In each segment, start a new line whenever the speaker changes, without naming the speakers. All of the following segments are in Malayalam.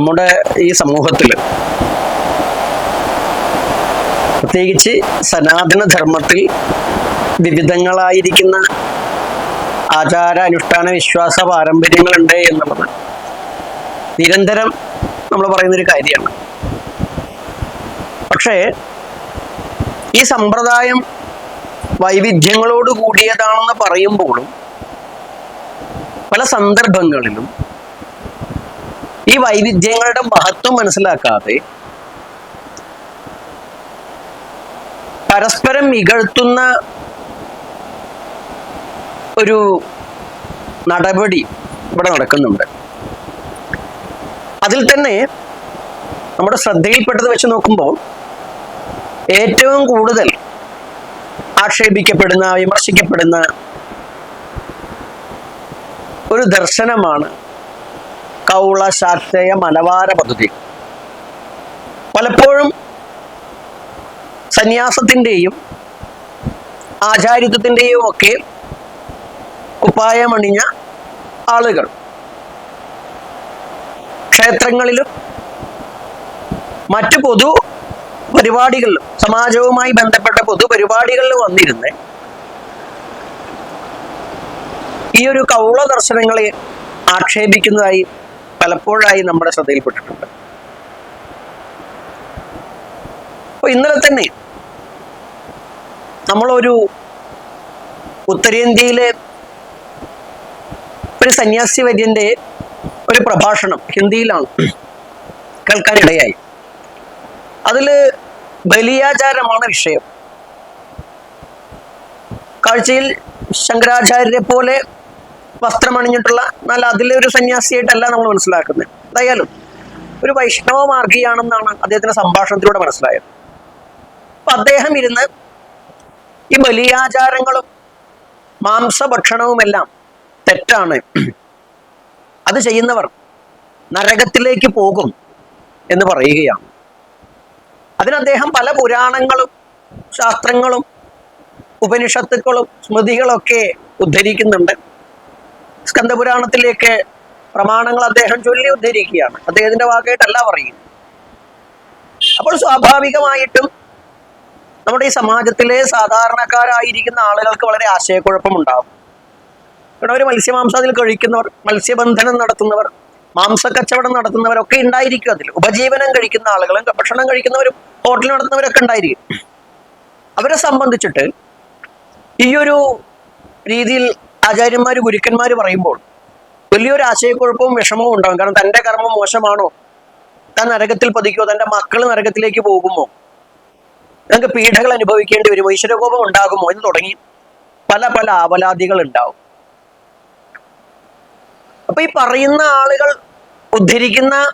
നമ്മുടെ ഈ സമൂഹത്തിൽ പ്രത്യേകിച്ച് സനാതന ധർമ്മത്തിൽ വിവിധങ്ങളായിരിക്കുന്ന ആചാര അനുഷ്ഠാന വിശ്വാസ പാരമ്പര്യങ്ങളുണ്ട് എന്നുള്ളത് നിരന്തരം നമ്മൾ പറയുന്നൊരു കാര്യമാണ്. പക്ഷേ ഈ സമ്പ്രദായം വൈവിധ്യങ്ങളോട് കൂടിയതാണെന്ന് പറയുമ്പോഴും പല സന്ദർഭങ്ങളിലും ഈ വൈവിധ്യങ്ങളുടെ മഹത്വം മനസ്സിലാക്കാതെ പരസ്പരം ഇകഴ്ത്തുന്ന ഒരു നടപടി ഇവിടെ നടക്കുന്നുണ്ട്. അതിൽ തന്നെ നമ്മുടെ ശ്രദ്ധയിൽപ്പെട്ടത് വെച്ച് നോക്കുമ്പോൾ ഏറ്റവും കൂടുതൽ ആക്ഷേപിക്കപ്പെടുന്ന വിമർശിക്കപ്പെടുന്ന ഒരു ദർശനമാണ് കൗള ശാക്തേയ മലവാര പദ്ധതി. പലപ്പോഴും സന്യാസത്തിന്റെയും ആചാര്യത്വത്തിന്റെയും ഒക്കെ കുപ്പായമണിഞ്ഞ ആളുകൾ. ക്ഷേത്രങ്ങളിലും മറ്റു പൊതു പരിപാടികളിലും സമാജവുമായി ബന്ധപ്പെട്ട പൊതു പരിപാടികളിൽ വന്നിരുന്ന് ഈ ഒരു കൗള ദർശനങ്ങളെ ആക്ഷേപിക്കുന്നതായി പലപ്പോഴായി നമ്മുടെ ശ്രദ്ധയിൽപ്പെട്ടിട്ടുണ്ട്. അപ്പൊ ഇന്നലെ തന്നെ നമ്മളൊരു ഉത്തരേന്ത്യയിലെ ഒരു സന്യാസി വര്യന്റെ ഒരു പ്രഭാഷണം ഹിന്ദിയിലാണ് കേൾക്കാനിടയായി. അതിൽ ബലിയാചാരമാണ് വിഷയം. കാഴ്ചയിൽ ശങ്കരാചാര്യരെ പോലെ വസ്ത്രമണിഞ്ഞിട്ടുള്ള എന്നാൽ അതിലെ ഒരു സന്യാസിയായിട്ടല്ല നമ്മൾ മനസ്സിലാക്കുന്നത്. എന്തായാലും ഒരു വൈഷ്ണവ മാർഗിയാണെന്നാണ് അദ്ദേഹത്തിന്റെ സംഭാഷണത്തിലൂടെ മനസ്സിലായത്. അപ്പൊ അദ്ദേഹം ഇരുന്ന് ഈ ബലിയാചാരങ്ങളും മാംസഭക്ഷണവുമെല്ലാം തെറ്റാണ്. അത് ചെയ്യുന്നവർ നരകത്തിലേക്ക് പോകും എന്ന് പറയുകയാണ്. അതിന് അദ്ദേഹം പല പുരാണങ്ങളും ശാസ്ത്രങ്ങളും ഉപനിഷത്തുക്കളും സ്മൃതികളൊക്കെ ഉദ്ധരിക്കുന്നുണ്ട്. സ്കന്ദപുരാണത്തിലേക്ക് പ്രമാണങ്ങൾ അദ്ദേഹം ചൊല്ലി ഉദ്ധരിക്കുകയാണ് അദ്ദേഹത്തിന്റെ വാക്കായിട്ടല്ല പറയും അപ്പോൾ സ്വാഭാവികമായിട്ടും നമ്മുടെ ഈ സമാജത്തിലെ സാധാരണക്കാരായിരിക്കുന്ന ആളുകൾക്ക് വളരെ ആശയക്കുഴപ്പമുണ്ടാകും. ഇവിടെ ഒരു മത്സ്യമാംസാദിൽ കഴിക്കുന്നവർ മത്സ്യബന്ധനം നടത്തുന്നവർ മാംസ കച്ചവടം നടത്തുന്നവരൊക്കെ ഉണ്ടായിരിക്കും അതിൽ. ഉപജീവനം കഴിക്കുന്ന ആളുകളും ഭക്ഷണം കഴിക്കുന്നവരും ഹോട്ടൽ നടത്തുന്നവരൊക്കെ ഉണ്ടായിരിക്കും. അവരെ സംബന്ധിച്ചിട്ട് ഈ ഒരു രീതിയിൽ ആചാര്യന്മാർ ഗുരുക്കന്മാർ പറയുമ്പോൾ വലിയൊരു ആശയക്കുഴപ്പവും വിഷമവും ഉണ്ടാകും. കാരണം തന്റെ കർമ്മം മോശമാണോ? താൻ നരകത്തിൽ പതിക്കുമോ തന്റെ മക്കൾ നരകത്തിലേക്ക് പോകുമോ? നിങ്ങൾക്ക് പീഡകൾ അനുഭവിക്കേണ്ടി വരുമോ? ഈശ്വരകോപം ഉണ്ടാകുമോ? എന്ന് തുടങ്ങി പല പല ആവലാദികൾ ഉണ്ടാവും അപ്പൊ ഈ പറയുന്ന ആളുകൾ ഉദ്ധരിക്കുന്ന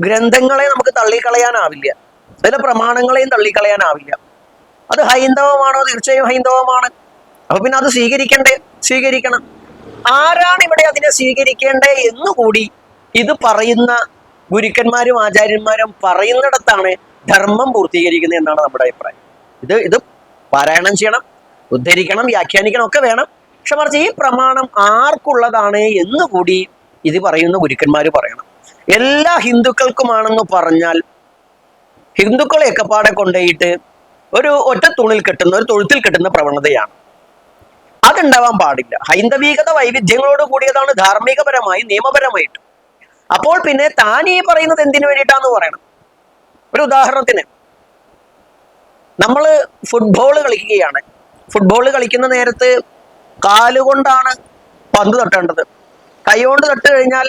ഗ്രന്ഥങ്ങളെ നമുക്ക് തള്ളിക്കളയാനാവില്ല. അതിലെ പ്രമാണങ്ങളെയും തള്ളിക്കളയാനാവില്ല. അത് ഹൈന്ദവമാണോ? തീർച്ചയായും ഹൈന്ദവമാണ്. അപ്പൊ പിന്നെ അത് സ്വീകരിക്കണ്ടേ? സ്വീകരിക്കണം. ആരാണ് ഇവിടെ അതിനെ സ്വീകരിക്കേണ്ടേ എന്നുകൂടി ഇത് പറയുന്ന ഗുരുക്കന്മാരും ആചാര്യന്മാരും പറയുന്നിടത്താണ് ധർമ്മം പൂർത്തീകരിക്കുന്നത് എന്നാണ് നമ്മുടെ അഭിപ്രായം. ഇത് ഇത് പാരായണം ചെയ്യണം ഉദ്ധരിക്കണം വ്യാഖ്യാനിക്കണം ഒക്കെ വേണം. പക്ഷെ മറിച്ച് ഈ പ്രമാണം ആർക്കുള്ളതാണ് എന്നുകൂടി ഇത് പറയുന്ന ഗുരുക്കന്മാർ പറയണം. എല്ലാ ഹിന്ദുക്കൾക്കുമാണെന്ന് പറഞ്ഞാൽ ഹിന്ദുക്കളെയൊക്കെ പാടെ കൊണ്ടുപോയിട്ട് ഒരു ഒറ്റ തുണിൽ കെട്ടുന്ന ഒരു തൊഴുത്തിൽ കെട്ടുന്ന പ്രവണതയാണ്. അതുണ്ടാവാൻ പാടില്ല. ഹൈന്ദവീകത വൈവിധ്യങ്ങളോട് കൂടിയതാണ് ധാർമ്മികപരമായി നിയമപരമായിട്ട്. അപ്പോൾ പിന്നെ താൻ ഈ പറയുന്നത് എന്തിനു വേണ്ടിയിട്ടാന്ന് പറയണം. ഒരു ഉദാഹരണത്തിന് നമ്മൾ ഫുട്ബോൾ കളിക്കുകയാണ്. ഫുട്ബോൾ കളിക്കുന്ന നേരത്ത് കാലുകൊണ്ടാണ് പന്ത് തട്ടേണ്ടത്. കൈകൊണ്ട് തട്ട് കഴിഞ്ഞാൽ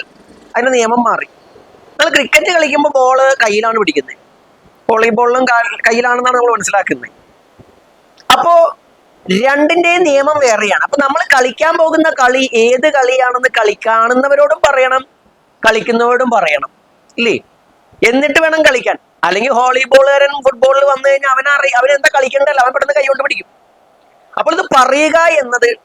അതിന് നിയമം മാറി. നമ്മൾ ക്രിക്കറ്റ് കളിക്കുമ്പോൾ ബോൾ കയ്യിലാണ് പിടിക്കുന്നത് വോളിബോളിലും കയ്യിലാണെന്നാണ് നമ്മൾ മനസ്സിലാക്കുന്നത് അപ്പോ രണ്ടിന്റെയും നിയമം വേറെയാണ്. അപ്പൊ നമ്മൾ കളിക്കാൻ പോകുന്ന കളി ഏത് കളിയാണെന്ന് കളി കാണുന്നവരോടും പറയണം കളിക്കുന്നവരോടും പറയണം. ഇല്ലേ? എന്നിട്ട് വേണം കളിക്കാൻ. അല്ലെങ്കിൽ വോളിബോളുകാരൻ ഫുട്ബോളിൽ വന്നു കഴിഞ്ഞാൽ അവനറിയ അവൻ എന്താ അവൻ പെട്ടെന്ന് കൈകൊണ്ട് പിടിക്കും. അപ്പോൾ ഇത് പറയുക എന്നത്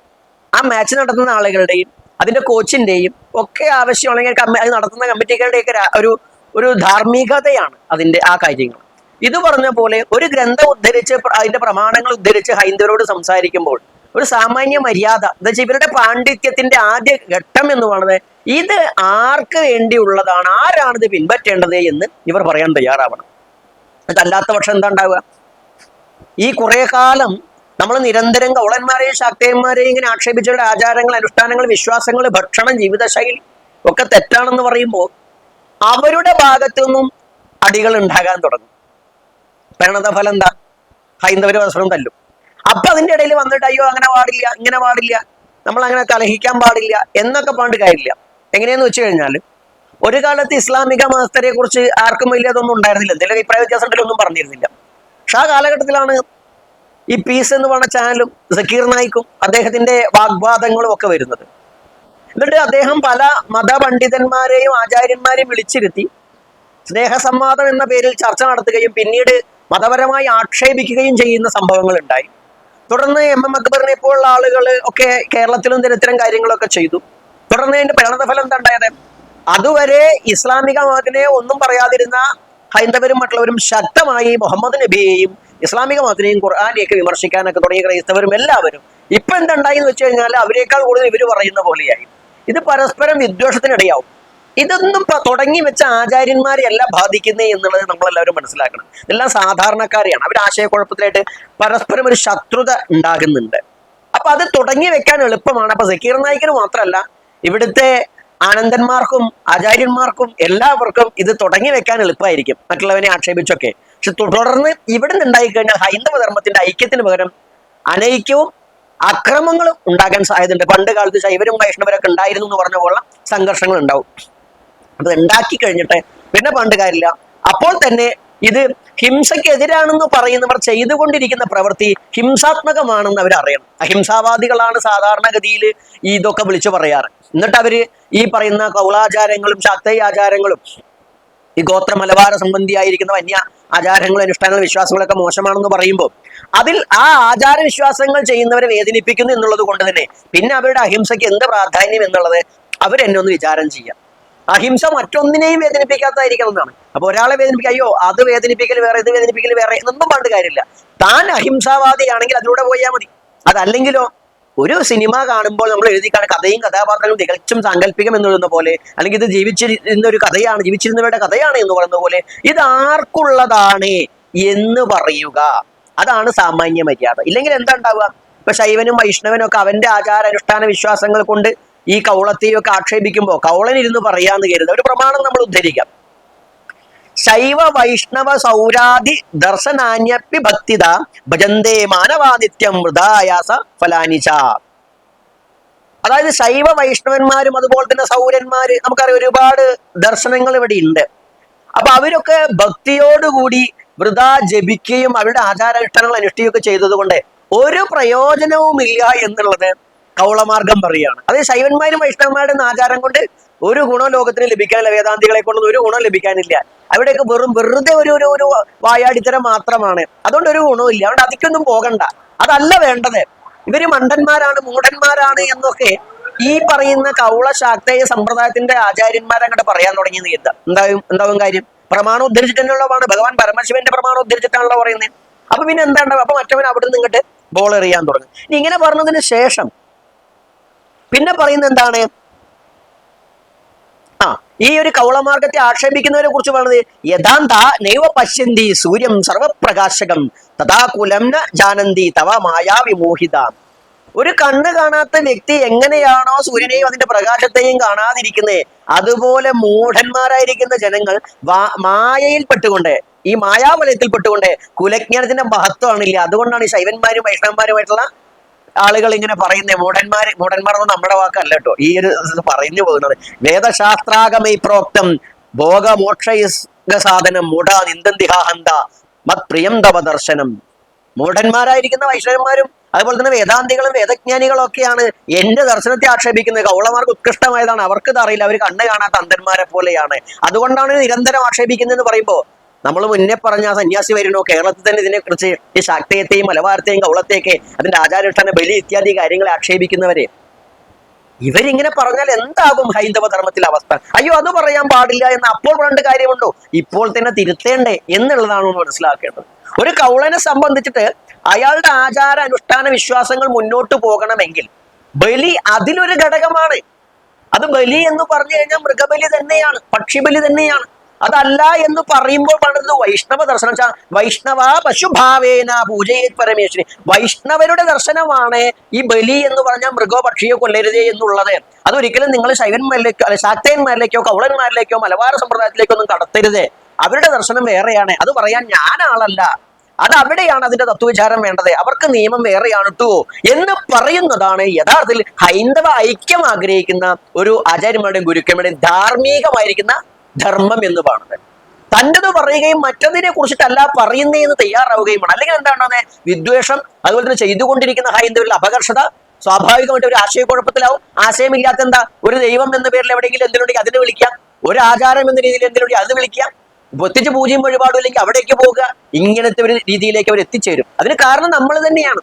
ആ മാച്ച് നടത്തുന്ന ആളുകളുടെയും അതിന്റെ കോച്ചിന്റെയും ഒക്കെ ആവശ്യം അല്ലെങ്കിൽ കമ്മ- അത് നടത്തുന്ന കമ്മിറ്റികളുടെയൊക്കെ ഒരു ഒരു ധാർമ്മികതയാണ് അതിന്റെ ആ കാര്യങ്ങൾ. ഇത് പറഞ്ഞ പോലെ ഒരു ഗ്രന്ഥം ഉദ്ധരിച്ച് അതിന്റെ പ്രമാണങ്ങൾ ഉദ്ധരിച്ച് ഹൈന്ദവരോട് സംസാരിക്കുമ്പോൾ ഒരു സാമാന്യ മര്യാദ എന്താ വെച്ചാൽ ഇവരുടെ പാണ്ഡിത്യത്തിന്റെ ആദ്യ ഘട്ടം എന്ന് പറയുന്നത് ഇത് ആർക്ക് വേണ്ടിയുള്ളതാണ് ആരാണ് ഇത് പിൻപറ്റേണ്ടത് എന്ന് ഇവർ പറയാൻ തയ്യാറാവണം. അതല്ലാത്ത പക്ഷം എന്താ ഉണ്ടാവുക? ഈ കുറെ കാലം നമ്മൾ നിരന്തരം കൗളന്മാരെയും ശാക്തയന്മാരെയും ഇങ്ങനെ ആക്ഷേപിച്ചവരുടെ ആചാരങ്ങൾ അനുഷ്ഠാനങ്ങൾ വിശ്വാസങ്ങൾ ഭക്ഷണം ജീവിതശൈലി ഒക്കെ തെറ്റാണെന്ന് പറയുമ്പോൾ അവരുടെ ഭാഗത്തു നിന്നും അടികൾ ഉണ്ടാകാൻ തുടങ്ങും. പരിണത ഫലം എന്താ? ഹൈന്ദവര് പരസ്പരം തല്ലും. അപ്പൊ അതിന്റെ ഇടയിൽ വന്നിട്ട് അയ്യോ അങ്ങനെ പാടില്ല ഇങ്ങനെ പാടില്ല നമ്മൾ അങ്ങനെ കലഹിക്കാൻ പാടില്ല എന്നൊക്കെ പണ്ട് കാര്യമില്ല. എങ്ങനെയാന്ന് വെച്ച് കഴിഞ്ഞാൽ ഒരു കാലത്ത് ഇസ്ലാമിക മതസ്ഥരെ കുറിച്ച് ആർക്കും വലിയ അതൊന്നും ഉണ്ടായിരുന്നില്ല. എന്തെങ്കിലും അഭിപ്രായ വ്യത്യാസത്തിലൊന്നും പറഞ്ഞിരുന്നില്ല. പക്ഷെ ആ കാലഘട്ടത്തിലാണ് ഈ പീസ് എന്ന് പറഞ്ഞ ചാനലും സക്കീർ നായിക്കും അദ്ദേഹത്തിന്റെ വാഗ്വാദങ്ങളും ഒക്കെ വരുന്നത്. എന്നിട്ട് അദ്ദേഹം പല മതപണ്ഡിതന്മാരെയും ആചാര്യന്മാരെയും വിളിച്ചിരുത്തി സ്നേഹസംവാദം എന്ന പേരിൽ ചർച്ച നടത്തുകയും പിന്നീട് മതപരമായി ആക്ഷേപിക്കുകയും ചെയ്യുന്ന സംഭവങ്ങൾ ഉണ്ടായി തുടർന്ന് എം എം അക്ബറിനെ പോലുള്ള ആളുകൾ ഒക്കെ കേരളത്തിലും ഇത്തരം കാര്യങ്ങളൊക്കെ ചെയ്തു. തുടർന്ന് അതിന്റെ പരിണതഫലം എന്താ ഉണ്ടായത്? അതുവരെ ഇസ്ലാമിക മതത്തിനെ ഒന്നും പറയാതിരുന്ന ഹൈന്ദവരും മറ്റുള്ളവരും ശക്തമായി മുഹമ്മദ് നബിയെയും ഇസ്ലാമിക മതത്തിനെയും ഖുർആാനെയൊക്കെ വിമർശിക്കാനൊക്കെ തുടങ്ങിയ ക്രൈസ്തവരും എല്ലാവരും ഇപ്പൊ എന്തുണ്ടായി എന്ന് വെച്ച് കഴിഞ്ഞാൽ അവരെക്കാൾ കൂടുതൽ ഇവർ പറയുന്ന പോലെയായി. ഇത് പരസ്പരം വിദ്വേഷത്തിനിടയാവും. ഇതൊന്നും തുടങ്ങി വെച്ച ആചാര്യന്മാരെ അല്ല ബാധിക്കുന്നേ എന്നുള്ളത് നമ്മളെല്ലാവരും മനസ്സിലാക്കണം. ഇതെല്ലാം സാധാരണക്കാരെയാണ്. അവർ ആശയക്കുഴപ്പത്തിലായിട്ട് പരസ്പരം ഒരു ശത്രുത ഉണ്ടാകുന്നുണ്ട്. അപ്പൊ അത് തുടങ്ങി വെക്കാൻ എളുപ്പമാണ്. അപ്പൊ സക്കീർ നായിക്കിന് മാത്രമല്ല ഇവിടുത്തെ ആനന്ദന്മാർക്കും ആചാര്യന്മാർക്കും എല്ലാവർക്കും ഇത് തുടങ്ങി വെക്കാൻ എളുപ്പമായിരിക്കും. മറ്റുള്ളവനെ ആക്ഷേപിച്ചൊക്കെ. പക്ഷെ തുടർന്ന് ഇവിടെ നിന്നുണ്ടായി കഴിഞ്ഞാൽ ഹൈന്ദവ ധർമ്മത്തിന്റെ ഐക്യത്തിന് പകരം അനൈക്യവും അക്രമങ്ങളും ഉണ്ടാകാൻ സാധ്യതയുണ്ട്. പണ്ട് കാലത്ത് ശൈവരും വൈഷ്ണവരൊക്കെ ഉണ്ടായിരുന്നു എന്ന് പറഞ്ഞ പോലെ സംഘർഷങ്ങൾ ഉണ്ടാവും. അത് ഉണ്ടാക്കി കഴിഞ്ഞിട്ട് പിന്നെ പണ്ട് കാര്യമില്ല. അപ്പോൾ തന്നെ ഇത് ഹിംസക്കെതിരാണെന്ന് പറയുന്നവർ ചെയ്തുകൊണ്ടിരിക്കുന്ന പ്രവൃത്തി ഹിംസാത്മകമാണെന്ന് അവർ അറിയണം. അഹിംസാവാദികളാണ് സാധാരണഗതിയിൽ ഇതൊക്കെ വിളിച്ചു പറയാറ്. എന്നിട്ട് അവർ ഈ പറയുന്ന കൗളാചാരങ്ങളും ശാക്തയ ആചാരങ്ങളും ഈ ഗോത്ര മലബാര സംബന്ധിയായിരിക്കുന്ന വന്യ ആചാരങ്ങളും അനുഷ്ഠാനങ്ങളും വിശ്വാസങ്ങളൊക്കെ മോശമാണെന്ന് പറയുമ്പോൾ അതിൽ ആ ആചാര വിശ്വാസങ്ങൾ ചെയ്യുന്നവരെ വേദനിപ്പിക്കുന്നു എന്നുള്ളത് കൊണ്ട് തന്നെ പിന്നെ അവരുടെ അഹിംസയ്ക്ക് എന്ത് പ്രാധാന്യം എന്നുള്ളത് അവരെന്നെ ഒന്ന് വിചാരം ചെയ്യാം. അഹിംസ മറ്റൊന്നിനെയും വേദനിപ്പിക്കാത്തതായിരിക്കണം എന്നാണ്. അപ്പൊ ഒരാളെ വേദനിപ്പിക്കുക അയ്യോ അത് വേദനിപ്പിക്കൽ വേറെ ഇത് വേദനിപ്പിക്കൽ വേറെ എന്നൊന്നും പണ്ട് കാര്യമില്ല. താൻ അഹിംസാവാദിയാണെങ്കിൽ അതിലൂടെ പോയാൽ മതി. അതല്ലെങ്കിലോ ഒരു സിനിമ കാണുമ്പോൾ നമ്മൾ എഴുതി കാണുന്ന കഥയും കഥാപാത്രങ്ങളും തികച്ചും സാങ്കല്പികം എന്ന് എഴുതുന്ന പോലെ അല്ലെങ്കിൽ ഇത് ജീവിച്ചിരുന്ന ഒരു കഥയാണ് ജീവിച്ചിരുന്നവരുടെ കഥയാണ് എന്ന് പറയുന്ന പോലെ ഇത് ആർക്കുള്ളതാണ് എന്ന് പറയുക. അതാണ് സാമാന്യ മര്യാദ. ഇല്ലെങ്കിൽ എന്താ ഉണ്ടാവുക? ഇപ്പൊ ശൈവനും വൈഷ്ണവനും ഒക്കെ അവന്റെ ആചാര അനുഷ്ഠാന വിശ്വാസങ്ങൾ കൊണ്ട് ഈ കൗളത്തെയൊക്കെ ആക്ഷേപിക്കുമ്പോൾ കൗളൻ ഇരുന്ന് പറയാന്ന് കരുതുക ഒരു പ്രമാണം നമ്മൾ ഉദ്ധരിക്കാം. ശൈവ വൈഷ്ണവ സൗരാധി ദർശനാന്യപ്പി ഭക്തിത ഭജന്തേ മാനവാദിത്യം മൃതായാസ ഫലാനിച അതായത് ശൈവ വൈഷ്ണവന്മാരും അതുപോലെ തന്നെ സൗരന്മാര് നമുക്കറിയാം ഒരുപാട് ദർശനങ്ങൾ ഇവിടെ ഉണ്ട് അപ്പൊ അവരൊക്കെ ഭക്തിയോടുകൂടി വൃത ജപിക്കുകയും അവരുടെ ആചാരാനുഷ്ഠാനങ്ങൾ അനുഷ്ഠിക്കുകയൊക്കെ ചെയ്തതുകൊണ്ട് ഒരു പ്രയോജനവുമില്ല എന്നുള്ളത് കൗളമാർഗം പറയുകയാണ്. അത് ശൈവന്മാരും വൈഷ്ണവന്മാരുടെ ആചാരം കൊണ്ട് ഒരു ഗുണം ലോകത്തിന് ലഭിക്കാനില്ല. വേദാന്തികളെ കൊണ്ടൊന്നും ഒരു ഗുണം ലഭിക്കാനില്ല. അവിടെയൊക്കെ വെറും വെറുതെ ഒരു ഒരു ഒരു വായാടിത്തരം മാത്രമാണ്. അതുകൊണ്ട് ഒരു ഗുണവും ഇല്ല. അതുകൊണ്ട് അതിക്കൊന്നും പോകണ്ട. അതല്ല വേണ്ടത്. ഇവർ മണ്ടന്മാരാണ് മൂഢന്മാരാണ് എന്നൊക്കെ ഈ പറയുന്ന കൗള ശാക്തേയ സമ്പ്രദായത്തിന്റെ ആചാര്യന്മാരങ്ങോട്ട് പറയാൻ തുടങ്ങിയെന്ന് എന്താ എന്താവും എന്താവും കാര്യം? പ്രമാണം ഉദ്ധരിച്ചിട്ടുള്ളതാണ് ഭഗവാൻ പരമശിവന്റെ പ്രമാണം ഉദ്ധരിച്ചിട്ടാണല്ലോ പറയുന്നത്. അപ്പൊ പിന്നെ എന്താണ്ടാവും? അപ്പൊ മറ്റവൻ അവിടെ ഇങ്ങോട്ട് ബോൾ എറിയാൻ തുടങ്ങും. ഇനി ഇങ്ങനെ പറഞ്ഞതിന് ശേഷം പിന്നെ പറയുന്നത് എന്താണ്? ആ ഈ ഒരു കൗളമാർഗത്തെ ആക്ഷേപിക്കുന്നതിനെ കുറിച്ച് പറയുന്നത് യഥാന്ത നൈവ പശ്യന്തി സൂര്യം സർവപ്രകാശകം തഥാ കുലം ന ജാനന്തി തവ മായാ വിമോഹിത. ഒരു കണ്ണ് കാണാത്ത വ്യക്തി എങ്ങനെയാണോ സൂര്യനെയും അതിന്റെ പ്രകാശത്തെയും കാണാതിരിക്കുന്നത്? അതുപോലെ മൂഢന്മാരായിരിക്കുന്ന ജനങ്ങൾ മായയിൽ പെട്ടുകൊണ്ട് ഈ മായാവലയത്തിൽ പെട്ടുകൊണ്ട് കുലജ്ഞാനത്തിന്റെ മഹത്വമാണില്ല അതുകൊണ്ടാണ് ഈ ശൈവന്മാരും വൈഷ്ണവന്മാരുമായിട്ടുള്ള ആളുകൾ ഇങ്ങനെ പറയുന്നത് മൂടന്മാർ മൂഢന്മാർ എന്ന് നമ്മുടെ വാക്കല്ല കേട്ടോ ഈ ഒരു പറഞ്ഞു പോകുന്നത്. വേദശാസ്ത്രാഗമൈ പ്രോക്തം ഭോഗമോക്ഷ സാധനം മൂഢ നിന്ദന്തിഹാഹന്ത മത് പ്രിയം തവ ദർശനം. മൂഢന്മാരായിരിക്കുന്ന വൈഷ്ണവന്മാരും അതുപോലെ തന്നെ വേദാന്തികളും വേദജ്ഞാനികളും ഒക്കെയാണ് എന്റെ ദർശനത്തെ ആക്ഷേപിക്കുന്നത്. കൗളമാർക്ക് ഉത്കൃഷ്ടമായതാണ്. അവർക്ക് അറിയില്ല അവർ കണ്ണ് കാണാത്ത അന്ധന്മാരെ പോലെയാണ്. അതുകൊണ്ടാണ് നിരന്തരം ആക്ഷേപിക്കുന്നതെന്ന് പറയുമ്പോൾ നമ്മൾ മുന്നേ പറഞ്ഞ സന്യാസി വരുന്നു. കേരളത്തിൽ തന്നെ ഇതിനെക്കുറിച്ച് ഈ ശാക്തയത്തെയും മലബാരത്തെയും കൗളത്തെയൊക്കെ അതിന്റെ ആചാരഷ്ഠാന ബലി ഇത്യാദി കാര്യങ്ങളെ ആക്ഷേപിക്കുന്നവരെ. ഇവരിങ്ങനെ പറഞ്ഞാൽ എന്താകും ഹൈന്ദവ ധർമ്മത്തിലെ അവസ്ഥ? അയ്യോ അത് പറയാൻ പാടില്ല എന്ന് അപ്പോൾ രണ്ട് കാര്യമുണ്ടോ. ഇപ്പോൾ തന്നെ തിരുത്തേണ്ടേ എന്നുള്ളതാണ് ഒന്ന് മനസ്സിലാക്കേണ്ടത്. ഒരു കൗളനെ സംബന്ധിച്ചിട്ട് അയാളുടെ ആചാര അനുഷ്ഠാന വിശ്വാസങ്ങൾ മുന്നോട്ട് പോകണമെങ്കിൽ ബലി അതിലൊരു ഘടകമാണ്. അത് ബലി എന്ന് പറഞ്ഞു കഴിഞ്ഞാൽ മൃഗബലി തന്നെയാണ് പക്ഷിബലി തന്നെയാണ്. അതല്ല എന്ന് പറയുമ്പോൾ പണിത് വൈഷ്ണവ ദർശനം. വൈഷ്ണവ പശുഭാവേന പൂജയെ പരമേശ്വരി. വൈഷ്ണവരുടെ ദർശനമാണ് ഈ ബലി എന്ന് പറഞ്ഞാൽ മൃഗോ പക്ഷിയോ കൊല്ലരുതേ എന്നുള്ളത്. അതൊരിക്കലും നിങ്ങൾ ശൈവന്മാരിലേക്കോ അല്ലെ ശാക്തയന്മാരിലേക്കോ കൗളന്മാരിലേക്കോ മലബാർ സമ്പ്രദായത്തിലേക്കോ ഒന്നും കടത്തരുത്. അവരുടെ ദർശനം വേറെയാണ്. അത് പറയാൻ ഞാൻ ആളല്ല. അത് അവിടെയാണ് അതിന്റെ തത്വവിചാരം വേണ്ടത്. അവർക്ക് നിയമം വേറെയാണ് കേട്ടോ എന്ന് പറയുന്നതാണ് യഥാർത്ഥത്തിൽ ഹൈന്ദവ ഐക്യം ആഗ്രഹിക്കുന്ന ഒരു ആചാര്യന്മാരുടെയും ഗുരുക്കന്മാരുടെയും ധാർമ്മികമായിരിക്കുന്ന ധർമ്മം എന്ന് പറയുന്നത് തന്റെത് പറയുകയും മറ്റതിനെ കുറിച്ചിട്ടല്ല പറയുന്നതെന്ന് തയ്യാറാവുകയും വേണം. അല്ലെങ്കിൽ എന്താണ് വിദ്വേഷം അതുപോലെ തന്നെ ചെയ്തുകൊണ്ടിരിക്കുന്ന ഹൈന്ദവരിൽ അപകർഷത? സ്വാഭാവികമായിട്ട് ഒരു ആശയക്കുഴപ്പത്തിലാവും. ആശയമില്ലാത്ത എന്താ? ഒരു ദൈവം എന്ന പേരിൽ എവിടെയെങ്കിലും എന്തിനുണ്ടെങ്കിൽ അതിനെ വിളിക്കാം. ഒരു ആചാരം എന്ന രീതിയിൽ എന്തിനുണ്ടെങ്കിൽ അത് വിളിക്കാം. പ്രത്യേകിച്ച് പൂജയും വഴിപാടും ഇല്ലെങ്കിൽ അവിടേക്ക് പോകുക ഇങ്ങനത്തെ ഒരു രീതിയിലേക്ക് അവർ എത്തിച്ചേരും അതിന് കാരണം നമ്മൾ തന്നെയാണ്.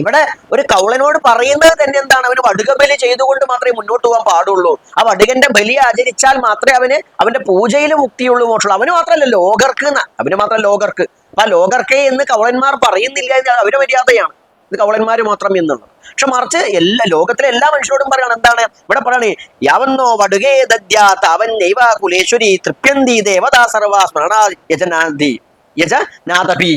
ഇവിടെ ഒരു കൗളനോട് പറയുന്നത് തന്നെ എന്താണ്? അവന് വടുക ബലി ചെയ്തുകൊണ്ട് മാത്രമേ മുന്നോട്ട് പോകാൻ പാടുള്ളൂ. ആ വടുകന്റെ ബലി ആചരിച്ചാൽ മാത്രമേ അവന് അവന്റെ പൂജയിൽ മുക്തിയുള്ളൂ മോക്ഷമുള്ളൂ അവന് മാത്രമല്ല ലോകർക്ക് അവന് മാത്രം ലോകർക്ക്. അപ്പൊ ആ ലോകർക്കേ എന്ന് കൗളന്മാർ പറയുന്നില്ല എന്ന് അവർ മര്യാദയാണ്. ഇത് കൗളന്മാര് മാത്രം എന്നുള്ളത്. പക്ഷെ മറിച്ച് എല്ലാ ലോകത്തിലെ എല്ലാ മനുഷ്യരോടും പറയണം എന്താണ്? ഇവിടെ പറയണേ യാവന്നോ വടുകേ ദദ്യാത്ത അവൻ നൈവ കുലേശ്വരി തൃപ്യന്തി ദേവതാ സർവ സ്മരണ യജനാന്തി യജനാദപി.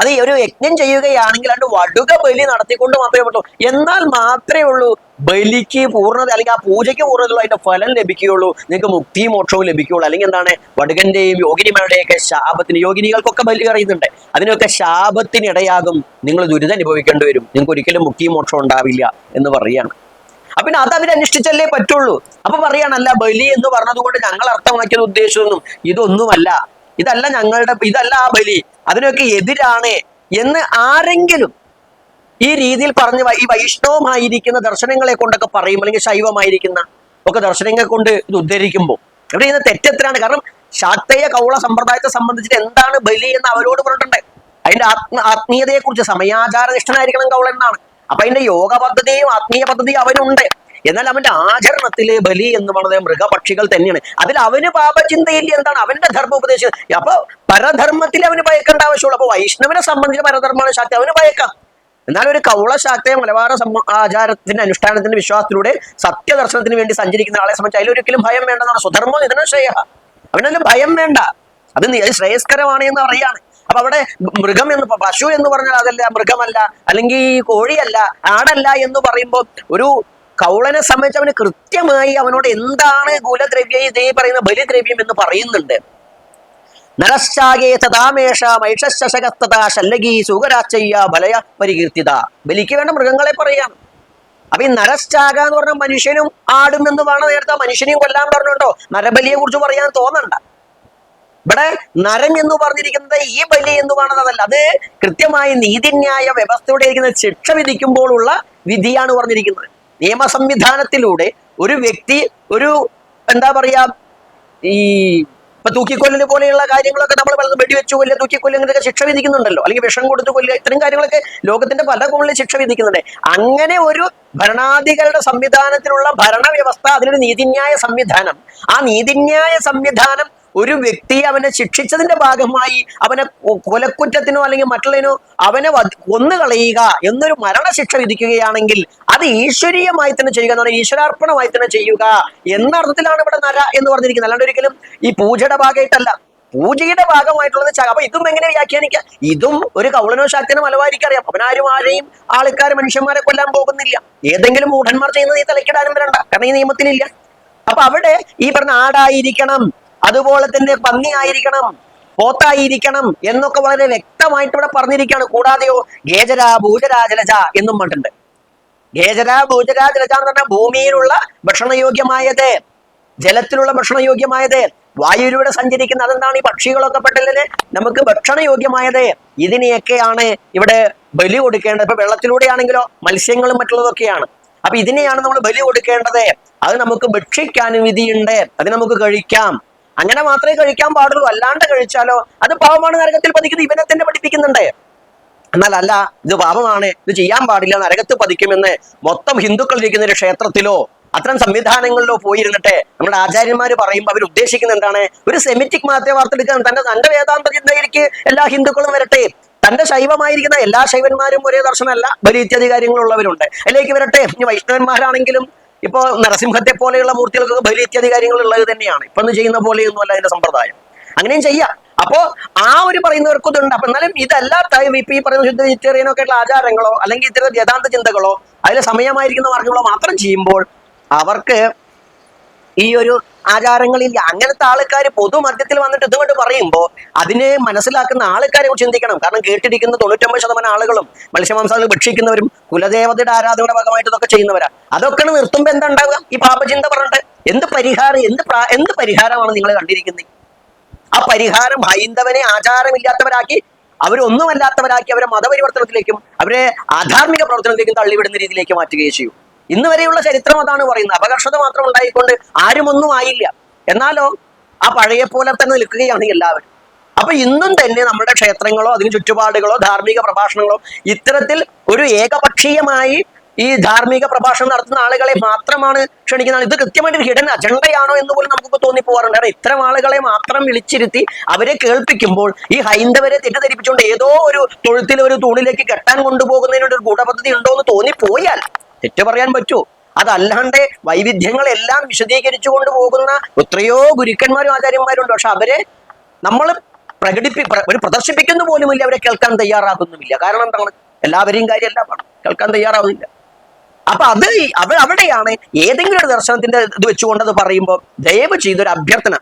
അത് ഒരു യജ്ഞം ചെയ്യുകയാണെങ്കിൽ അത് വടുക ബലി നടത്തിക്കൊണ്ട് മാത്രമേ പറ്റൂ. എന്നാൽ മാത്രമേ ഉള്ളൂ. ബലിക്ക് പൂർണത അല്ലെങ്കിൽ ആ പൂജയ്ക്ക് പൂർണതയുള്ള അതിന്റെ ഫലം ലഭിക്കുകയുള്ളൂ. നിങ്ങൾക്ക് മുക്തി മോക്ഷവും ലഭിക്കുകയുള്ളൂ. അല്ലെങ്കിൽ എന്താണ്? വടുകന്റെയും യോഗിനിമാരുടെയൊക്കെ ശാപത്തിന് യോഗിനികൾക്കൊക്കെ ബലി അറിയുന്നുണ്ട് അതിനൊക്കെ ശാപത്തിനിടയാകും. നിങ്ങൾ ദുരിതം അനുഭവിക്കേണ്ടി വരും. നിങ്ങൾക്ക് ഒരിക്കലും മുക്തി മോക്ഷം ഉണ്ടാവില്ല എന്ന് പറയുകയാണ്. അപ്പൊ അത് അവർ അനുഷ്ഠിച്ചല്ലേ പറ്റുള്ളൂ. അപ്പൊ പറയാണല്ല ബലി എന്ന് പറഞ്ഞതുകൊണ്ട് ഞങ്ങൾ അർത്ഥമാക്കിയത് ഉദ്ദേശമൊന്നും ഇതൊന്നുമല്ല. ഇതല്ല ഞങ്ങളുടെ ഇതല്ല ആ ബലി. അതിനൊക്കെ എതിരാണ് എന്ന് ആരെങ്കിലും ഈ രീതിയിൽ പറഞ്ഞ് ഈ വൈഷ്ണവമായിരിക്കുന്ന ദർശനങ്ങളെ കൊണ്ടൊക്കെ പറയും അല്ലെങ്കിൽ ശൈവമായിരിക്കുന്ന ഒക്കെ ദർശനങ്ങൾ കൊണ്ട് ഇത് ഉദ്ധരിക്കുമ്പോൾ ഇവിടെ ചെയ്യുന്ന തെറ്റെത്രയാണ്? കാരണം ശാക്തേയ കൗള സമ്പ്രദായത്തെ സംബന്ധിച്ചിട്ട് എന്താണ് ബലി എന്ന് അവരോട് പറഞ്ഞിട്ടുണ്ട്. അതിന്റെ ആത്മ ആത്മീയതയെ കുറിച്ച് സമയാചാരനിഷ്ഠനായിരിക്കണം കൗള എന്നാണ്. അപ്പൊ അതിന്റെ യോഗ പദ്ധതിയും ആത്മീയ പദ്ധതിയും അവനുണ്ട്. എന്നാൽ അവന്റെ ആചരണത്തിലെ ബലി എന്ന് പറയുന്നത് മൃഗപക്ഷികൾ തന്നെയാണ്. അതിൽ അവന് പാപചിന്തയില്ല. എന്താണ് അവന്റെ ധർമ്മ ഉപദേശം അപ്പൊ പരധർമ്മത്തിൽ അവന് ഭയക്കേണ്ട ആവശ്യമുള്ളൂ. അപ്പൊ വൈഷ്ണവനെ സംബന്ധിച്ച് പരധർമ്മമാണ് ശാക്തി അവന് ഭയക്കാം. എന്നാൽ ഒരു കൗള ശാക്തയെ മലബാര ആചാരത്തിന്റെ അനുഷ്ഠാനത്തിന്റെ വിശ്വാസത്തിലൂടെ സത്യദർശനത്തിന് വേണ്ടി സഞ്ചരിക്കുന്ന ആളെ സംബന്ധിച്ച് അതിലൊരിക്കലും ഭയം വേണ്ടെന്നാണ് സ്വധർമ്മം ഇതിനെ ശ്രേയ അവനതിന് ഭയം വേണ്ട. അത് ശ്രേയസ്കരമാണ് എന്ന് പറയാണ് അപ്പൊ അവിടെ മൃഗം എന്ന് പശു എന്ന് പറഞ്ഞാൽ അതല്ല മൃഗമല്ല അല്ലെങ്കിൽ കോഴിയല്ല ആടല്ല എന്ന് പറയുമ്പോൾ ഒരു കൗളനെ സംബന്ധിച്ച് അവന് കൃത്യമായി അവനോട് എന്താണ് കുലദ്രവ്യം ഇതേ പറയുന്ന ബലിദ്രവ്യം എന്ന് പറയുന്നുണ്ട്. നരശ്ചാകേ തഥാമേഷ മൈഷശകസ്തഥാ ശല്ലകി ബലയ പരികീർത്തിത. ബലിക്ക് വേണ്ട മൃഗങ്ങളെ പറയാം. അപ്പൊ ഈ നരശ്ചാക എന്ന് പറഞ്ഞാൽ മനുഷ്യനും ആടും എന്ന് വേണം നേരത്തെ മനുഷ്യനെയും കൊല്ലാൻ പറഞ്ഞുണ്ടോ? നരബലിയെ കുറിച്ച് പറയാൻ തോന്നണ്ട. ഇവിടെ നരം എന്ന് പറഞ്ഞിരിക്കുന്നത് ഈ ബലി എന്ന് പറയുന്നതല്ല അത് കൃത്യമായി നീതിന്യായ വ്യവസ്ഥയുടെ ഇരിക്കുന്ന ശിക്ഷ വിധിക്കുമ്പോഴുള്ള വിധിയാണ് പറഞ്ഞിരിക്കുന്നത്. നിയമ സംവിധാനത്തിലൂടെ ഒരു വ്യക്തി ഒരു എന്താ പറയാ ഈ ഇപ്പൊ തൂക്കിക്കൊല്ലിന് പോലെയുള്ള കാര്യങ്ങളൊക്കെ നമ്മൾ പലതും വെടിവെച്ചു കൊല്ലുക തൂക്കിക്കൊല്ലുക ഇങ്ങനെയൊക്കെ ശിക്ഷ വിധിക്കുന്നുണ്ടല്ലോ. അല്ലെങ്കിൽ വിഷം കൊടുത്ത് കൊല്ലുക ഇത്തരം കാര്യങ്ങളൊക്കെ ലോകത്തിന്റെ പല കോണിലും ശിക്ഷ വിധിക്കുന്നുണ്ട്. അങ്ങനെ ഒരു ഭരണാധികളുടെ സംവിധാനത്തിലുള്ള ഭരണവ്യവസ്ഥ അതിനൊരു നീതിന്യായ സംവിധാനം. ആ നീതിന്യായ സംവിധാനം ഒരു വ്യക്തിയെ അവനെ ശിക്ഷിച്ചതിന്റെ ഭാഗമായി അവനെ കൊലക്കുറ്റത്തിനോ അല്ലെങ്കിൽ മറ്റുള്ളതിനോ അവനെ കൊന്നുകളയുക എന്നൊരു മരണശിക്ഷ വിധിക്കുകയാണെങ്കിൽ അത് ഈശ്വരീയമായി തന്നെ ചെയ്യുക എന്ന് പറഞ്ഞാൽ ഈശ്വരാർപ്പണമായി തന്നെ ചെയ്യുക എന്ന അർത്ഥത്തിലാണ് ഇവിടെ നര എന്ന് പറഞ്ഞിരിക്കുന്നത്. അല്ലാണ്ട് ഒരിക്കലും ഈ പൂജയുടെ ഭാഗമായിട്ടല്ല. പൂജയുടെ ഭാഗമായിട്ടുള്ളത് അപ്പൊ ഇതും എങ്ങനെ വ്യാഖ്യാനിക്കാം? ഇതും ഒരു കൗളനോ ശാക്തനോ മലവാരിക്കറിയാം അവനാരും ആരെയും ആൾക്കാർ മനുഷ്യന്മാരെ കൊല്ലാൻ പോകുന്നില്ല. ഏതെങ്കിലും മൂഢന്മാർ ചെയ്യുന്നത് ഈ തലക്കിടാനും വരണ്ട. കാരണം ഈ നിയമത്തിലില്ല. അപ്പൊ അവിടെ ഈ പറഞ്ഞ ആടായിരിക്കണം അതുപോലെ തന്നെ പന്നിയായിരിക്കണം പോത്തായിരിക്കണം എന്നൊക്കെ വളരെ വ്യക്തമായിട്ട് ഇവിടെ പറഞ്ഞിരിക്കുകയാണ്. കൂടാതെയോ ഗേജര ഭൂജരാജലജ എന്നും പറഞ്ഞിട്ടുണ്ട്. ഗേജര ഭൂജരാജലജ എന്ന് പറഞ്ഞാൽ ഭൂമിയിലുള്ള ഭക്ഷണയോഗ്യമായത് ജലത്തിലുള്ള ഭക്ഷണയോഗ്യമായത് വായുവിലൂടെ സഞ്ചരിക്കുന്ന അതെന്താണ് ഈ പക്ഷികളൊക്കെ പെട്ടല്ലേ നമുക്ക് ഭക്ഷണയോഗ്യമായത്? ഇതിനെയൊക്കെയാണ് ഇവിടെ ബലി കൊടുക്കേണ്ടത്. ഇപ്പൊ വെള്ളത്തിലൂടെയാണെങ്കിലോ മത്സ്യങ്ങളും മറ്റുള്ളതൊക്കെയാണ്. അപ്പൊ ഇതിനെയാണ് നമ്മൾ ബലി കൊടുക്കേണ്ടത്. അത് നമുക്ക് ഭക്ഷിക്കാനും വിധിയുണ്ട്. അത് നമുക്ക് കഴിക്കാം. അങ്ങനെ മാത്രമേ കഴിക്കാൻ പാടുള്ളൂ. അല്ലാണ്ട് കഴിച്ചാലോ? അത് പാവമാണ് നരകത്തിൽ പതിക്കുന്നത് ഇവനെ തന്നെ പഠിപ്പിക്കുന്നുണ്ട്. എന്നാൽ അല്ല ഇത് പാപമാണ്. ഇത് ചെയ്യാൻ പാടില്ല. നരകത്ത് പതിക്കുമെന്ന് മൊത്തം ഹിന്ദുക്കൾ ഇരിക്കുന്ന ഒരു ക്ഷേത്രത്തിലോ അത്തരം സംവിധാനങ്ങളിലോ പോയിരുന്നിട്ട് നമ്മുടെ ആചാര്യന്മാർ പറയുമ്പോൾ അവർ ഉദ്ദേശിക്കുന്നത് എന്താണ്? ഒരു സെമിറ്റിക് മതത്തെ വാർത്തെടുക്കാൻ തന്റെ തന്റെ വേദാന്ത ചിന്തയിലേക്ക് എല്ലാ ഹിന്ദുക്കളും വരട്ടെ. തന്റെ ശൈവമായിരിക്കുന്ന എല്ലാ ശൈവന്മാരും ഒരേ ദർശനമല്ല. ബലി ഇത്യാദി കാര്യങ്ങളുള്ളവരുണ്ട് അതിലേക്ക് വരട്ടെ. ഇനി വൈഷ്ണവന്മാരാണെങ്കിലും ഇപ്പോ നരസിംഹത്തെ പോലെയുള്ള മൂർത്തികൾക്കൊക്കെ ബലി ഇത്യാദി കാര്യങ്ങൾ ഉള്ളത് തന്നെയാണ്. ഇപ്പൊ ചെയ്യുന്ന പോലെയൊന്നും അല്ല അതിന്റെ സമ്പ്രദായം. അങ്ങനെയും ചെയ്യാം. അപ്പോ ആ ഒരു പറയുന്നവർക്കും ഇതുണ്ട്. അപ്പൊ എന്നാലും ഇതല്ലാത്ത ഇപ്പൊ ഈ പറയുന്ന ശുദ്ധ വെജിറ്റേറിയനോ ഒക്കെയുള്ള ആചാരങ്ങളോ അല്ലെങ്കിൽ ഇത്തരം യഥാന്ത ചിന്തകളോ അതിൽ സമയമായിരിക്കുന്ന മാർഗങ്ങളോ മാത്രം ചെയ്യുമ്പോൾ അവർക്ക് ഈ ഒരു ആചാരങ്ങളിൽ അങ്ങനത്തെ ആൾക്കാർ പൊതുമധ്യത്തിൽ വന്നിട്ട് ഇതുകൊണ്ട് പറയുമ്പോൾ അതിനെ മനസ്സിലാക്കുന്ന ആൾക്കാരെ ചിന്തിക്കണം. കാരണം കേട്ടിരിക്കുന്ന തൊണ്ണൂറ്റൊമ്പത് ശതമാനം ആളുകളും മത്സ്യമാംസങ്ങൾ ഭക്ഷിക്കുന്നവരും കുലദേവതയുടെ ആരാധനയുടെ ഭാഗമായിട്ട് ഇതൊക്കെ ചെയ്യുന്നവരാ. അതൊക്കെ നിർത്തുമ്പോൾ എന്താ ഉണ്ടാവുക? ഈ പാപചിന്ത പറഞ്ഞിട്ട് എന്ത് പരിഹാരം എന്ത് എന്ത് പരിഹാരമാണ് നിങ്ങൾ കണ്ടിരിക്കുന്നത് ആ പരിഹാരം ഹൈന്ദവനെ ആചാരമില്ലാത്തവരാക്കി അവരൊന്നുമല്ലാത്തവരാക്കി അവരെ മതപരിവർത്തനത്തിലേക്കും അവരെ ആധാർമിക പ്രവർത്തനത്തിലേക്കും തള്ളിവിടുന്ന രീതിയിലേക്ക് മാറ്റുകയും ചെയ്യും. ഇന്ന് വരെയുള്ള ചരിത്രം അതാണ് പറയുന്നത്. അപകർഷത മാത്രം ഉണ്ടായിക്കൊണ്ട് ആരും ഒന്നും ആയില്ല. എന്നാലോ ആ പഴയ പോലെ തന്നെ നിൽക്കുകയാണ് എല്ലാവരും. അപ്പൊ ഇന്നും തന്നെ നമ്മുടെ ക്ഷേത്രങ്ങളോ അതിന് ചുറ്റുപാടുകളോ ധാർമ്മിക പ്രഭാഷണങ്ങളോ ഇത്തരത്തിൽ ഒരു ഏകപക്ഷീയമായി ഈ ധാർമ്മിക പ്രഭാഷണം നടത്തുന്ന ആളുകളെ മാത്രമാണ് ക്ഷണിക്കുന്നത്. ഇത് കൃത്യമായിട്ട് ഹിഡൻ അജണ്ടയാണോ എന്ന് പോലും നമുക്ക് തോന്നിപ്പോവാറുണ്ട്. കാരണം ഇത്തരം ആളുകളെ മാത്രം വിളിച്ചിരുത്തി അവരെ കേൾപ്പിക്കുമ്പോൾ ഈ ഹൈന്ദവരെ തെറ്റിദ്ധരിപ്പിച്ചുകൊണ്ട് ഏതോ ഒരു തൊഴുത്തിൽ ഒരു തൂണിലേക്ക് കെട്ടാൻ കൊണ്ടുപോകുന്നതിനൊരു ഗൂഢപദ്ധതി ഉണ്ടോ എന്ന് തോന്നിപ്പോയാൽ തെറ്റ് പറയാൻ പറ്റുമോ അതല്ലാണ്ട് വൈവിധ്യങ്ങളെല്ലാം വിശദീകരിച്ചു കൊണ്ടുപോകുന്ന എത്രയോ ഗുരുക്കന്മാരും ആചാര്യന്മാരും ഉണ്ട് പക്ഷെ അവരെ നമ്മൾ പ്രകടിപ്പി പ്ര- ഒരു പ്രദർശിപ്പിക്കുന്നു പോലുമില്ല അവരെ കേൾക്കാൻ തയ്യാറാകുന്നുമില്ല. കാരണം എന്താണ്? എല്ലാവരെയും കാര്യമല്ല കേൾക്കാൻ തയ്യാറാവുന്നില്ല. അപ്പൊ അത് അവ അവിടെയാണ് ഏതെങ്കിലും ഒരു ദർശനത്തിന്റെ ഇത് വെച്ചുകൊണ്ട് അത് പറയുമ്പോൾ ദയവ് ചെയ്തൊരു അഭ്യർത്ഥന.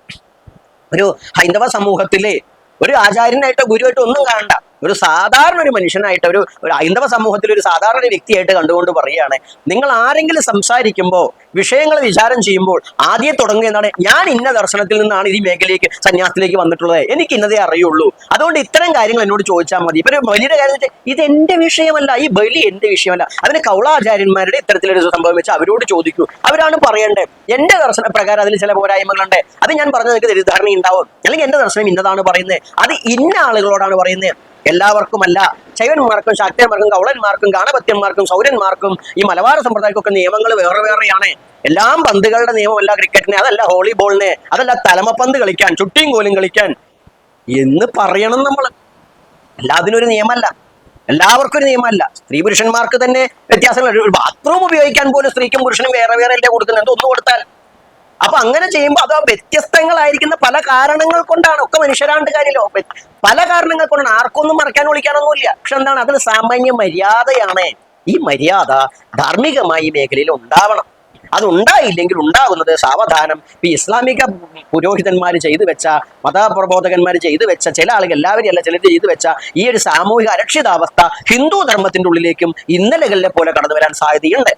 ഒരു ഹൈന്ദവ സമൂഹത്തിലെ ഒരു ആചാര്യനായിട്ടോ ഗുരുവായിട്ടോ ഒന്നും കാണണ്ട. ഒരു സാധാരണ ഒരു മനുഷ്യനായിട്ട് ഒരു ഒരു ഹൈന്ദവ സമൂഹത്തിൽ ഒരു സാധാരണ ഒരു വ്യക്തിയായിട്ട് കണ്ടുകൊണ്ട് പറയുകയാണ് നിങ്ങൾ ആരെങ്കിലും സംസാരിക്കുമ്പോൾ വിഷയങ്ങൾ വിചാരം ചെയ്യുമ്പോൾ ആദ്യം തുടങ്ങുക എന്നാണ് ഞാൻ ഇന്ന ദർശനത്തിൽ നിന്നാണ് ഈ മേഖലയിലേക്ക് സന്യാസത്തിലേക്ക് വന്നിട്ടുള്ളത്. എനിക്ക് ഇന്നതേ അറിയുള്ളൂ. അതുകൊണ്ട് ഇത്തരം കാര്യങ്ങൾ എന്നോട് ചോദിച്ചാൽ മതി. ഇപ്പൊ ബലിയുടെ കാര്യം വെച്ചാൽ ഇത് എന്റെ വിഷയമല്ല ഈ ബലി എന്റെ വിഷയമല്ല. അതിന് കൗളാചാര്യന്മാരുടെ ഇത്തരത്തിലൊരു സംഭവം വെച്ച് അവരോട് ചോദിക്കൂ. അവരാണ് പറയേണ്ടത് എന്റെ ദർശന പ്രകാരം അതിൽ ചില പോരായ്മകളുണ്ട്. അത് ഞാൻ പറഞ്ഞ നിങ്ങൾക്ക് തെറ്റിദ്ധാരണ ഉണ്ടാവും അല്ലെങ്കിൽ എന്റെ ദർശനം ഇന്നതാണ് പറയുന്നത്. അത് ഇന്ന ആളുകളോടാണ് പറയുന്നത്. എല്ലാവർക്കുമല്ല. ശൈവന്മാർക്കും ശാക്തന്മാർക്കും കൗളന്മാർക്കും ഗാണപത്യന്മാർക്കും സൗരന്മാർക്കും ഈ മലബാർ സമ്പ്രദായക്കൊക്കെ നിയമങ്ങൾ വേറെ വേറെയാണ്. എല്ലാം പന്തുകളുടെ നിയമമല്ല ക്രിക്കറ്റിനെ അതല്ല ഹോളിബോളിനെ അതല്ല തലമപ്പന്ത് കളിക്കാൻ ചുട്ടിയും കോലും കളിക്കാൻ. എന്ന് പറയണം നമ്മൾ എല്ലാത്തിനും ഒരു നിയമമല്ല എല്ലാവർക്കും ഒരു നിയമമല്ല സ്ത്രീ പുരുഷന്മാർക്ക് തന്നെ വ്യത്യാസങ്ങൾ. ബാത്റൂം ഉപയോഗിക്കാൻ പോലും സ്ത്രീക്കും പുരുഷനും വേറെ വേറെ അല്ലേ കൊടുക്കുന്നത്? എന്ത് ഒന്ന് കൊടുത്താൽ? അപ്പൊ അങ്ങനെ ചെയ്യുമ്പോൾ അത് വ്യത്യസ്തങ്ങളായിരിക്കുന്ന പല കാരണങ്ങൾ കൊണ്ടാണ് ഒക്കെ മനുഷ്യരാണ്ട് കാര്യമല്ലോ പല കാരണങ്ങൾ കൊണ്ടാണ്. ആർക്കൊന്നും മറക്കാൻ വിളിക്കാനൊന്നുമില്ല പക്ഷെ എന്താണ്? അതിന് സാമാന്യ മര്യാദയാണ്. ഈ മര്യാദ ധാർമ്മികമായി മേഖലയിൽ ഉണ്ടാവണം. അത് ഉണ്ടായില്ലെങ്കിൽ ഉണ്ടാകുന്നത് സാവധാനം ഈ ഇസ്ലാമിക പുരോഹിതന്മാർ ചെയ്തു വെച്ച മതപ്രബോധകന്മാർ ചെയ്തു വെച്ച ചില ആളുകൾ എല്ലാവരും അല്ല ചിലർ ചെയ്തു വെച്ച ഈ ഒരു സാമൂഹിക അരക്ഷിതാവസ്ഥ ഹിന്ദു ധർമ്മത്തിന്റെ ഉള്ളിലേക്കും ഇന്നലകളിലെ പോലെ കടന്നു വരാൻ സാധ്യതയുണ്ട്.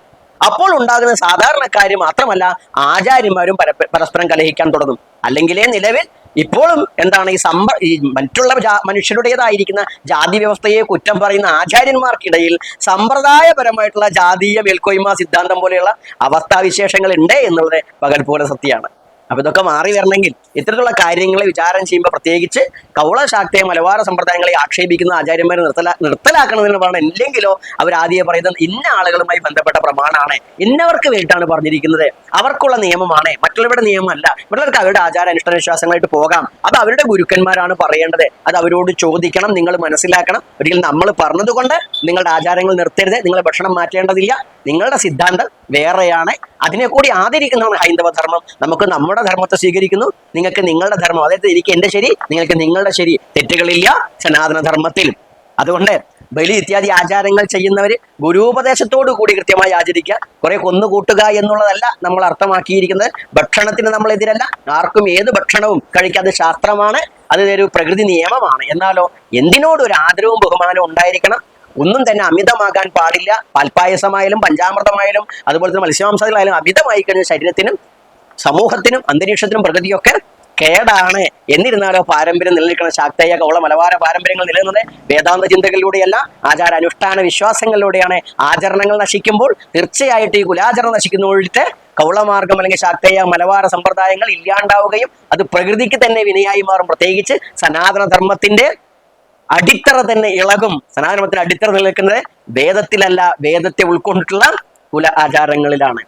അപ്പോൾ ഉണ്ടാകുന്ന സാധാരണക്കാര് മാത്രമല്ല ആചാര്യന്മാരും പരസ്പരം കലഹിക്കാൻ തുടങ്ങും. അല്ലെങ്കിലേ നിലവിൽ ഇപ്പോഴും എന്താണ് ഈ സമ്പ ഈ മറ്റുള്ള മനുഷ്യരുടേതായിരിക്കുന്ന ജാതി വ്യവസ്ഥയെ കുറ്റം പറയുന്ന ആചാര്യന്മാർക്കിടയിൽ സമ്പ്രദായപരമായിട്ടുള്ള ജാതീയ മേൽക്കോയ്മ സിദ്ധാന്തം പോലെയുള്ള അവസ്ഥാവിശേഷങ്ങൾ ഉണ്ട് എന്നുള്ളത് പകൽ പോലെ സത്യമാണ്. അപ്പൊ ഇതൊക്കെ മാറി വരണമെങ്കിൽ ഇത്തരത്തിലുള്ള കാര്യങ്ങളെ വിചാരം ചെയ്യുമ്പോൾ പ്രത്യേകിച്ച് കൗള ശാക്തയെ മലബാര സമ്പ്രദായങ്ങളെ ആക്ഷേപിക്കുന്ന ആചാര്യന്മാരെ നിർത്തലാ നിർത്തലാക്കണമെന്ന് പറഞ്ഞാൽ ഇല്ലെങ്കിലോ അവർ ആദ്യം പറയുന്നത് ഇന്ന ആളുകളുമായി ബന്ധപ്പെട്ട പ്രമാണമാണ്. ഇന്നവർക്ക് വേണ്ടിയിട്ടാണ് പറഞ്ഞിരിക്കുന്നത്. അവർക്കുള്ള നിയമമാണ്. മറ്റുള്ളവരുടെ നിയമമല്ല. മറ്റുള്ളവർക്ക് അവരുടെ ആചാര അനുഷ്ഠാന വിശ്വാസങ്ങളായിട്ട് പോകാം. അത് അവരുടെ ഗുരുക്കന്മാരാണ് പറയേണ്ടത്. അത് അവരോട് ചോദിക്കണം നിങ്ങൾ മനസ്സിലാക്കണം. ഒരിക്കലും നമ്മൾ പറഞ്ഞതുകൊണ്ട് നിങ്ങളുടെ ആചാരങ്ങൾ നിർത്തരുത്. നിങ്ങളുടെ ഭക്ഷണം മാറ്റേണ്ടതില്ല. നിങ്ങളുടെ സിദ്ധാന്തം വേറെയാണ്. അതിനെ കൂടി ആദരിക്കുന്നതാണ് ഹൈന്ദവ ധർമ്മം. നമുക്ക് നമ്മുടെ ധർമ്മത്തെ സ്വീകരിക്കുന്നു. നിങ്ങൾക്ക് നിങ്ങളുടെ ധർമ്മം അതായത് എനിക്ക് എന്റെ ശരി നിങ്ങൾക്ക് നിങ്ങളുടെ ശരി. തെറ്റുകളില്ല സനാതന ധർമ്മത്തിൽ അതുകൊണ്ട് ബലി ഇത്യാദി ആചാരങ്ങൾ ചെയ്യുന്നവർ ഗുരുപദേശത്തോടു കൂടി കൃത്യമായി ആചരിക്കുക. കുറെ കൊന്നുകൂട്ടുക എന്നുള്ളതല്ല നമ്മൾ അർത്ഥമാക്കിയിരിക്കുന്നത്. ഭക്ഷണത്തിന് നമ്മൾ എതിരല്ല. ആർക്കും ഏത് ഭക്ഷണവും കഴിക്കാതെ ശാസ്ത്രമാണ്. അത് ഒരു പ്രകൃതി നിയമമാണ്. എന്നാലോ എന്തിനോടൊരു ആദരവും ബഹുമാനവും ഉണ്ടായിരിക്കണം. ഒന്നും തന്നെ അമിതമാകാൻ പാടില്ല. പാൽപ്പായസമായാലും പഞ്ചാമൃതമായാലും അതുപോലെ തന്നെ മത്സ്യമാംസങ്ങളായാലും അമിതമായി കഴിഞ്ഞ ശരീരത്തിനും സമൂഹത്തിനും അന്തരീക്ഷത്തിനും പ്രകൃതിയൊക്കെ കേടാണ്. എന്നിരുന്നാലോ പാരമ്പര്യം നിലനിൽക്കുന്ന ശാക്തേയ കൗള മലബാര പാരമ്പര്യങ്ങൾ നിലനിന്നത് വേദാന്ത ചിന്തകളിലൂടെയല്ല ആചാര അനുഷ്ഠാന വിശ്വാസങ്ങളിലൂടെയാണ്. ആചരണങ്ങൾ നശിക്കുമ്പോൾ തീർച്ചയായിട്ടും ഈ കുലാചരണം നശിക്കുന്നതിട്ട് കൗളമാർഗം അല്ലെങ്കിൽ ശാക്തേയ മലബാര സമ്പ്രദായങ്ങൾ ഇല്ലാണ്ടാവുകയും അത് പ്രകൃതിക്ക് തന്നെ വിനയായി മാറും. പ്രത്യേകിച്ച് സനാതന ധർമ്മത്തിന്റെ അടിത്തറ തന്നെ ഇളകും. സനാതനത്തിന് അടിത്തറ നിലനിൽക്കുന്നത് വേദത്തിലല്ല വേദത്തെ ഉൾക്കൊണ്ടിട്ടുള്ള കുല ആചാരങ്ങളിലാണ്.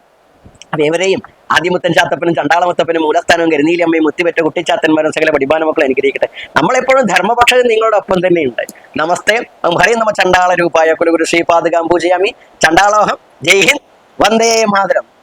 അപ്പൊ ഇവരെയും ആദ്യമുത്തൻ ചാത്തപ്പനും ചണ്ടാളമുത്തപ്പനും മൂലസ്ഥാനവും കരുനീലമ്മയും മുത്തിപെറ്റ കുട്ടിച്ചാത്തന്മാരും സകല പഠിപ്പാന മക്കളും അനുഗ്രഹിക്കട്ടെ. നമ്മളെപ്പോഴും ധർമ്മപക്ഷം നിങ്ങളോടൊപ്പം തന്നെയുണ്ട്. നമസ്തേ. ഹരി ഹരേ നമ ചണ്ടാള രൂപായ കുലഗുരു ശ്രീപാദകാം പൂജയാമി ചണ്ടാളോഹം. ജയ് ഹിന്ദ്. വന്ദേ മാതരം.